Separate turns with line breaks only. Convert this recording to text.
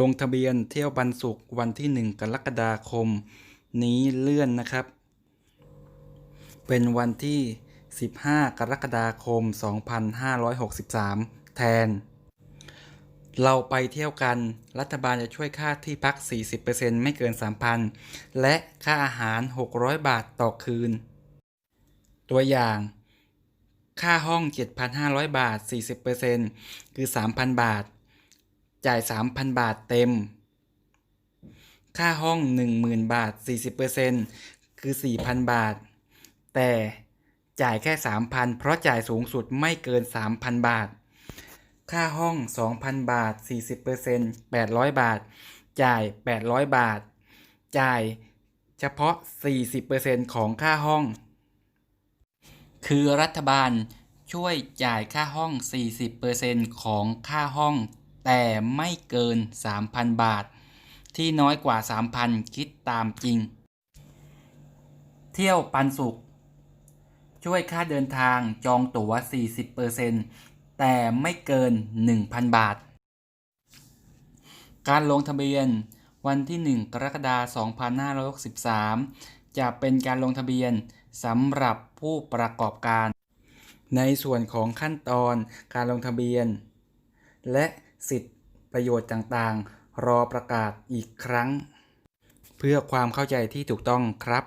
ลงทะเบียนเที่ยวปันสุขวันที่ 1 กรกฎาคม นี้เลื่อนนะครับ เป็นวันที่ 15 กรกฎาคม 2563 แทน เราไปเที่ยวกันรัฐบาลจะช่วยค่าที่พัก 40%ไม่เกิน 3,000 และค่าอาหาร 600 บาทต่อคืน ตัวอย่างค่าห้อง 7,500 บาท 40%คือ 3,000 บาท จ่าย 3,000 บาทเต็ม ค่าห้อง 10,000 บาท 40%คือ 4,000 บาท แต่จ่ายแค่ 3,000 เพราะจ่ายสูงสุดไม่เกิน 3,000 บาท ค่าห้อง 2,000 บาท 40% 800 บาท จ่าย 800 บาท จ่ายเฉพาะ 40%ของค่าห้อง คือรัฐบาลช่วยจ่ายค่าห้อง 40%ของค่าห้อง แต่ไม่เกิน 3,000 บาท ที่น้อยกว่า 3,000 คิดตามจริง เที่ยวปันสุข ช่วยค่าเดินทางจองตั๋ว 40%แต่ไม่เกิน 1,000 บาท การลงทะเบียนวันที่ 1 กรกฎาคม 2563 จะเป็นการลงทะเบียนสำหรับผู้ประกอบการ ในส่วนของขั้นตอนการลงทะเบียน และ สิทธิประโยชน์ต่างๆ รอประกาศอีกครั้ง เพื่อความเข้าใจที่ถูกต้องครับ